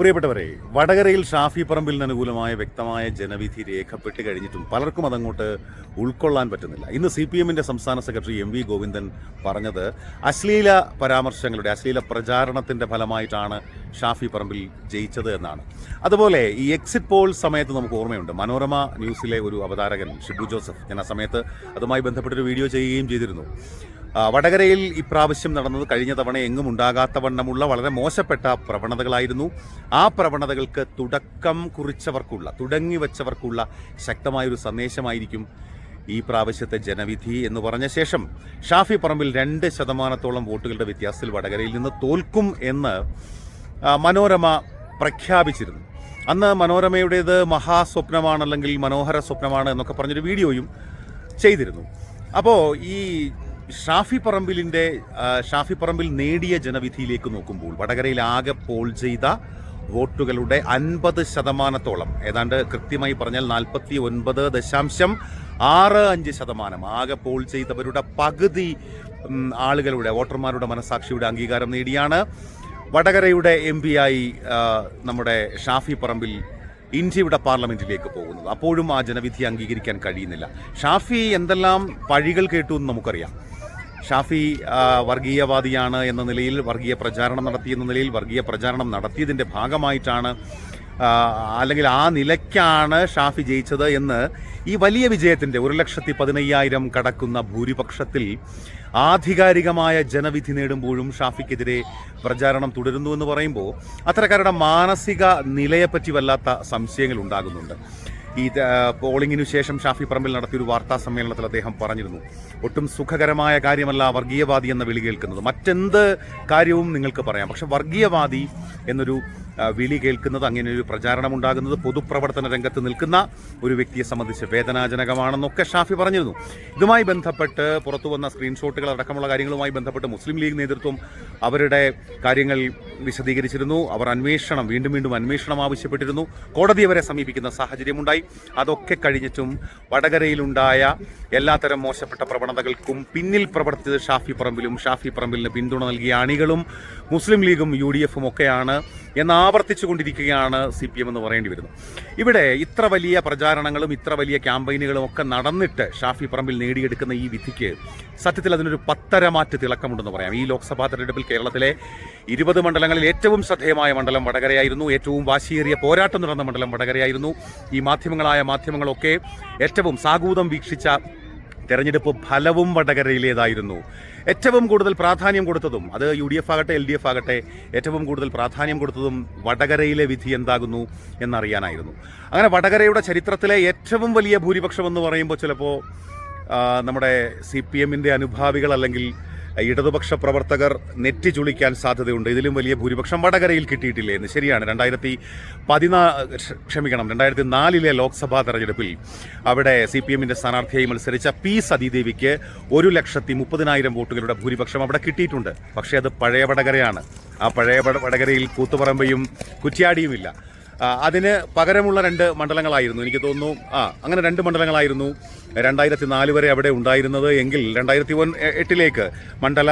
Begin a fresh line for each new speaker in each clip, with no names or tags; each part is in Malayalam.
പ്രിയപ്പെട്ടവരെ വടകരയിൽ ഷാഫി പറമ്പിലിന് അനുകൂലമായ വ്യക്തമായ ജനവിധി രേഖപ്പെട്ട് കഴിഞ്ഞിട്ടും പലർക്കും അതങ്ങോട്ട് ഉൾക്കൊള്ളാൻ പറ്റുന്നില്ല. ഇന്ന് സി പി എമ്മിന്റെ സംസ്ഥാന സെക്രട്ടറി എം വി ഗോവിന്ദൻ പറഞ്ഞത് അശ്ലീല പരാമർശങ്ങളുടെ അശ്ലീല പ്രചാരണത്തിന്റെ ഫലമായിട്ടാണ് ഷാഫി പറമ്പിൽ ജയിച്ചത് എന്നാണ്. അതുപോലെ ഈ എക്സിറ്റ് പോൾ സമയത്ത് നമുക്ക് ഓർമ്മയുണ്ട് മനോരമ ന്യൂസിലെ ഒരു അവതാരകൻ ഷിബു ജോസഫ്. ഞാൻ ആ സമയത്ത് അതുമായി ബന്ധപ്പെട്ടൊരു വീഡിയോ ചെയ്യുകയും ചെയ്തിരുന്നു. വടകരയിൽ ഇപ്രാവശ്യം നടന്നത് കഴിഞ്ഞ തവണ എങ്ങും ഉണ്ടാകാത്ത വണ്ണമുള്ള വളരെ മോശപ്പെട്ട പ്രവണതകളായിരുന്നു. ആ പ്രവണതകൾക്ക് തുടക്കം കുറിച്ചവർക്കുള്ള തുടങ്ങി വച്ചവർക്കുള്ള ശക്തമായൊരു സന്ദേശമായിരിക്കും ഈ പ്രാവശ്യത്തെ ജനവിധി എന്ന് പറഞ്ഞ ശേഷം. ഷാഫി പറമ്പിൽ രണ്ട് ശതമാനത്തോളം വോട്ടുകളുടെ വ്യത്യാസത്തിൽ വടകരയിൽ നിന്ന് തോൽക്കും എന്ന് മനോരമ പ്രഖ്യാപിച്ചിരുന്നു. അന്ന് മനോരമയുടേത് മഹാസ്വപ്നമാണ് അല്ലെങ്കിൽ മനോഹര സ്വപ്നമാണ് എന്നൊക്കെ പറഞ്ഞൊരു വീഡിയോയും ചെയ്തിരുന്നു. അപ്പോൾ ഈ ഷാഫി പറമ്പിലിന്റെ ഷാഫി പറമ്പിൽ നേടിയ ജനവിധിയിലേക്ക് നോക്കുമ്പോൾ വടകരയിൽ ആകെ പോൾ ചെയ്ത വോട്ടുകളുടെ അൻപത് ശതമാനത്തോളം ഏതാണ്ട് കൃത്യമായി പറഞ്ഞാൽ നാൽപ്പത്തി ഒൻപത് ദശാംശം ആറ് അഞ്ച് ശതമാനം ആകെ പോൾ ചെയ്തവരുടെ പകുതി ആളുകളുടെ വോട്ടർമാരുടെ മനസാക്ഷിയുടെ അംഗീകാരം നേടിയാണ്. വടകരയുടെ എം ആയി നമ്മുടെ ഷാഫി പറമ്പിൽ ഇന്ത്യയുടെ പാർലമെന്റിലേക്ക് പോകുന്നത്. അപ്പോഴും ആ ജനവിധി അംഗീകരിക്കാൻ കഴിയുന്നില്ല. ഷാഫി എന്തെല്ലാം പഴികൾ കേട്ടു എന്ന് നമുക്കറിയാം. ഷാഫി വർഗീയവാദിയാണ് എന്ന നിലയിൽ വർഗീയ പ്രചാരണം നടത്തിയെന്ന നിലയിൽ വർഗീയ പ്രചാരണം നടത്തിയതിന്റെ ഭാഗമായിട്ടാണ് അല്ലെങ്കിൽ ആ നിലയ്ക്കാണ് ഷാഫി ജയിച്ചത് എന്ന് ഈ വലിയ വിജയത്തിന്റെ ഒരു ലക്ഷത്തി പതിനയ്യായിരം കടക്കുന്ന ഭൂരിപക്ഷത്തിൽ ആധികാരികമായ ജനവിധി നേടുമ്പോഴും ഷാഫിക്കെതിരെ പ്രചാരണം തുടരുന്നു എന്ന് പറയുമ്പോൾ അത്തരക്കാരുടെ മാനസിക നിലയെപ്പറ്റി വല്ലാത്ത സംശയങ്ങൾ ഉണ്ടാകുന്നുണ്ട്. ഈ പോളിംഗിനു ശേഷം ഷാഫി പറമ്പിൽ നടത്തിയൊരു വാർത്താ സമ്മേളനത്തിൽ അദ്ദേഹം പറഞ്ഞിരുന്നു. ഒട്ടും സുഖകരമായ കാര്യമല്ല വർഗീയവാദി എന്ന വിളി കേൾക്കുന്നത്. മറ്റെന്ത് കാര്യവും നിങ്ങൾക്ക് പറയാം. പക്ഷെ വർഗീയവാദി എന്നൊരു വിളി കേൾക്കുന്നത് അങ്ങനെ ഒരു പ്രചാരണം ഉണ്ടാകുന്നത് പൊതുപ്രവർത്തന രംഗത്ത് നിൽക്കുന്ന ഒരു വ്യക്തിയെ സംബന്ധിച്ച് വേദനാജനകമാണെന്നൊക്കെ ഷാഫി പറഞ്ഞിരുന്നു. ഇതുമായി ബന്ധപ്പെട്ട് പുറത്തു വന്ന സ്ക്രീൻഷോട്ടുകൾ അടക്കമുള്ള കാര്യങ്ങളുമായി ബന്ധപ്പെട്ട് മുസ്ലിം ലീഗ് നേതൃത്വം അവരുടെ കാര്യങ്ങൾ വിശദീകരിച്ചിരുന്നു. അവർ അന്വേഷണം വീണ്ടും വീണ്ടും അന്വേഷണം ആവശ്യപ്പെട്ടിരുന്നു. കോടതി അവരെ സമീപിക്കുന്ന സാഹചര്യമുണ്ടായി. അതൊക്കെ കഴിഞ്ഞിട്ടും വടകരയിലുണ്ടായ എല്ലാത്തരം മോശപ്പെട്ട പ്രവണതകൾക്കും പിന്നിൽ പ്രവർത്തിച്ചത് ഷാഫി പറമ്പിലും ഷാഫി പറമ്പിലിന് പിന്തുണ നൽകിയ അണികളും മുസ്ലിം ലീഗും യു ഡി എഫും ഒക്കെയാണ്. എന്ന് ആവർത്തിച്ചു കൊണ്ടിരിക്കുകയാണ് സി പി എം എന്ന് പറയേണ്ടി വരുന്നു. ഇവിടെ ഇത്ര വലിയ പ്രചാരണങ്ങളും ഇത്ര വലിയ ക്യാമ്പയിനുകളും ഒക്കെ നടന്നിട്ട് ഷാഫി പറമ്പിൽ നേടിയെടുക്കുന്ന ഈ വിധിക്ക് സത്യത്തിൽ അതിനൊരു പത്തരമാറ്റ് തിളക്കമുണ്ടെന്ന് പറയാം. ഈ ലോക്സഭാ തെരഞ്ഞെടുപ്പിൽ കേരളത്തിലെ ഇരുപത് മണ്ഡലങ്ങളിൽ ഏറ്റവും ശ്രദ്ധേയമായ മണ്ഡലം വടകരയായിരുന്നു. ഏറ്റവും വാശിയേറിയ പോരാട്ടം നടന്ന മണ്ഡലം വടകരയായിരുന്നു. ഈ മാധ്യമങ്ങളായ മാധ്യമങ്ങളൊക്കെ ഏറ്റവും സാഗൂതം വീക്ഷിച്ച തെരഞ്ഞെടുപ്പ് ഫലവും വടകരയിലേതായിരുന്നു. ഏറ്റവും കൂടുതൽ പ്രാധാന്യം കൊടുത്തതും അത് യു ഡി എഫ് ആകട്ടെ എൽ ഡി എഫ് ആകട്ടെ ഏറ്റവും കൂടുതൽ പ്രാധാന്യം കൊടുത്തതും വടകരയിലെ വിധി എന്താകുന്നു എന്നറിയാനായിരുന്നു. അങ്ങനെ വടകരയുടെ ചരിത്രത്തിലെ ഏറ്റവും വലിയ ഭൂരിപക്ഷം എന്ന് പറയുമ്പോൾ ചിലപ്പോൾ നമ്മുടെ സി പി എമ്മിന്റെ അനുഭാവികൾ അല്ലെങ്കിൽ ഇടതുപക്ഷ പ്രവർത്തകർ നെറ്റി ചുളിക്കാൻ സാധ്യതയുണ്ട്. ഇതിലും വലിയ ഭൂരിപക്ഷം വടകരയിൽ കിട്ടിയിട്ടില്ലേ എന്ന്. ശരിയാണ്. രണ്ടായിരത്തി പതിനാ ക്ഷമിക്കണം. രണ്ടായിരത്തി നാലിലെ ലോക്സഭാ തെരഞ്ഞെടുപ്പിൽ അവിടെ സി പി എമ്മിന്റെ സ്ഥാനാർത്ഥിയായി മത്സരിച്ച പി സതീദേവിക്ക് ഒരു ലക്ഷത്തി മുപ്പതിനായിരം വോട്ടുകളുടെ ഭൂരിപക്ഷം അവിടെ കിട്ടിയിട്ടുണ്ട്. പക്ഷേ അത് പഴയ വടകരയാണ്. ആ പഴയ വടകരയിൽ കൂത്തുപറമ്പയും കുറ്റ്യാടിയുമില്ല. അതിന് പകരമുള്ള രണ്ട് മണ്ഡലങ്ങളായിരുന്നു. എനിക്ക് തോന്നുന്നു ആ അങ്ങനെ രണ്ട് മണ്ഡലങ്ങളായിരുന്നു രണ്ടായിരത്തി നാല് വരെ അവിടെ ഉണ്ടായിരുന്നത്. എങ്കിൽ രണ്ടായിരത്തി ഒൻ എട്ടിലേക്ക് മണ്ഡല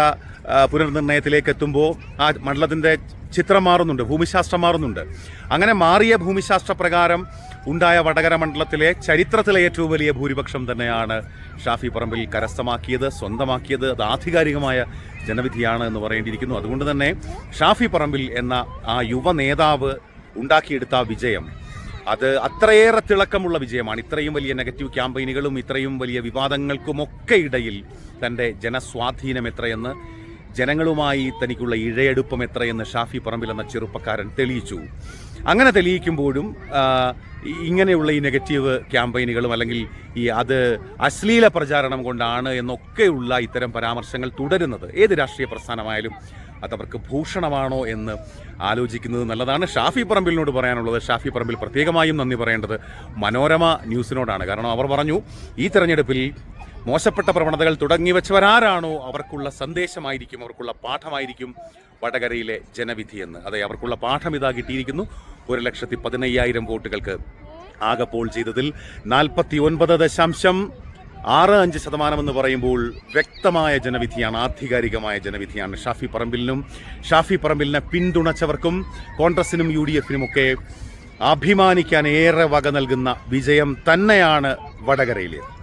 പുനർനിർണയത്തിലേക്ക് എത്തുമ്പോൾ ആ മണ്ഡലത്തിന്റെ ചിത്രം മാറുന്നുണ്ട് ഭൂമിശാസ്ത്രം മാറുന്നുണ്ട്. അങ്ങനെ മാറിയ ഭൂമിശാസ്ത്ര പ്രകാരം ഉണ്ടായ വടകര മണ്ഡലത്തിലെ ചരിത്രത്തിലെ ഏറ്റവും വലിയ ഭൂരിപക്ഷം തന്നെയാണ് ഷാഫി പറമ്പിൽ കരസ്ഥമാക്കിയത് സ്വന്തമാക്കിയത് അത് ആധികാരികമായ ജനവിധിയാണ് എന്ന് പറയേണ്ടിയിരിക്കുന്നു. അതുകൊണ്ട് തന്നെ ഷാഫി പറമ്പിൽ എന്ന ആ യുവ നേതാവ് ഉണ്ടാക്കിയെടുത്ത ആ വിജയം അത് അത്രയേറെ തിളക്കമുള്ള വിജയമാണ്. ഇത്രയും വലിയ നെഗറ്റീവ് ക്യാമ്പയിനുകളും ഇത്രയും വലിയ വിവാദങ്ങൾക്കുമൊക്കെ ഇടയിൽ തന്റെ ജനസ്വാധീനം എത്രയെന്ന് ജനങ്ങളുമായി തനിക്കുള്ള ഇഴയെടുപ്പം എത്രയെന്ന് ഷാഫി പറമ്പിൽ എന്ന ചെറുപ്പക്കാരൻ തെളിയിച്ചു. അങ്ങനെ തെളിയിക്കുമ്പോഴും ഇങ്ങനെയുള്ള ഈ നെഗറ്റീവ് ക്യാമ്പയിനുകളും അല്ലെങ്കിൽ ഈ അത് അശ്ലീല പ്രചാരണം കൊണ്ടാണ് എന്നൊക്കെയുള്ള ഇത്തരം പരാമർശങ്ങൾ തുടരുന്നത്. ഏത് രാഷ്ട്രീയ പ്രസ്ഥാനമായാലും അതവർക്ക് ഭൂഷണമാണോ എന്ന് ആലോചിക്കുന്നത് നല്ലതാണ്. ഷാഫി പറമ്പിലിനോട് പറയാനുള്ളത് ഷാഫി പറമ്പിൽ പ്രത്യേകമായും നന്ദി പറയേണ്ടത് മനോരമ ന്യൂസിനോടാണ്. കാരണം അവർ പറഞ്ഞു ഈ തെരഞ്ഞെടുപ്പിൽ മോശപ്പെട്ട പ്രവണതകൾ തുടങ്ങി വെച്ചവരാരാണോ അവർക്കുള്ള സന്ദേശമായിരിക്കും അവർക്കുള്ള പാഠമായിരിക്കും വടകരയിലെ ജനവിധി എന്ന് അതെ അവർക്കുള്ള പാഠം ഇതാ കിട്ടിയിരിക്കുന്നു. ഒരു ലക്ഷത്തി പതിനയ്യായിരം വോട്ടുകൾക്ക് ആകെ പോൾ ചെയ്തതിൽ നാൽപ്പത്തി ഒൻപത് ദശാംശം ആറ് അഞ്ച് ശതമാനം എന്ന് പറയുമ്പോൾ വ്യക്തമായ ജനവിധിയാണ് ആധികാരികമായ ജനവിധിയാണ്. ഷാഫി പറമ്പിലിനും ഷാഫി പറമ്പിലിനെ പിന്തുണച്ചവർക്കും കോൺഗ്രസിനും യു ഡി എഫിനുമൊക്കെ അഭിമാനിക്കാൻ ഏറെ വക നൽകുന്ന വിജയം തന്നെയാണ് വടകരയിലേത്.